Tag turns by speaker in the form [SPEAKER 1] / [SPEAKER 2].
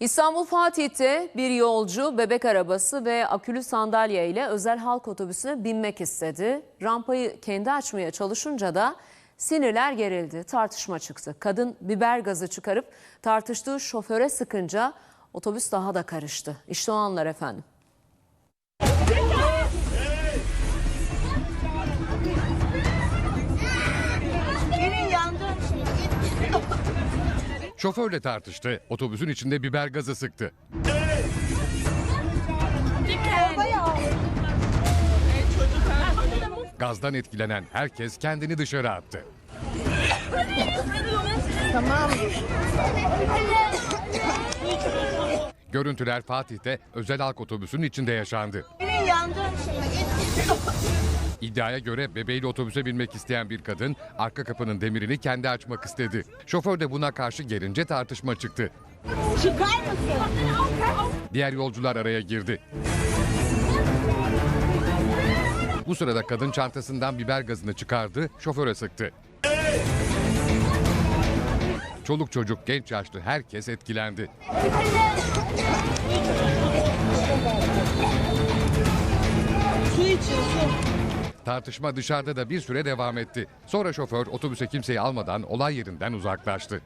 [SPEAKER 1] İstanbul Fatih'te bir yolcu bebek arabası ve akülü sandalye ile özel halk otobüsüne binmek istedi. Rampayı kendi açmaya çalışınca da sinirler gerildi, tartışma çıktı. Kadın biber gazı çıkarıp tartıştığı şoföre sıkınca otobüs daha da karıştı. İşte o anlar efendim.
[SPEAKER 2] Şoförle tartıştı. Otobüsün içinde biber gazı sıktı. Gazdan etkilenen herkes kendini dışarı attı. Görüntüler Fatih'te özel halk otobüsünün içinde yaşandı.
[SPEAKER 3] Yandı.
[SPEAKER 2] İddiaya göre bebeğiyle otobüse binmek isteyen bir kadın arka kapının demirini kendi açmak istedi. Şoför de buna karşı gelince tartışma çıktı.
[SPEAKER 3] Çıkar mısın?
[SPEAKER 2] Diğer yolcular araya girdi. Bu sırada kadın çantasından biber gazını çıkardı, şoföre sıktı. Çoluk çocuk, genç yaşlı herkes etkilendi.
[SPEAKER 3] Su içiyorsun.
[SPEAKER 2] Tartışma dışarıda da bir süre devam etti. Sonra şoför otobüse kimseyi almadan olay yerinden uzaklaştı.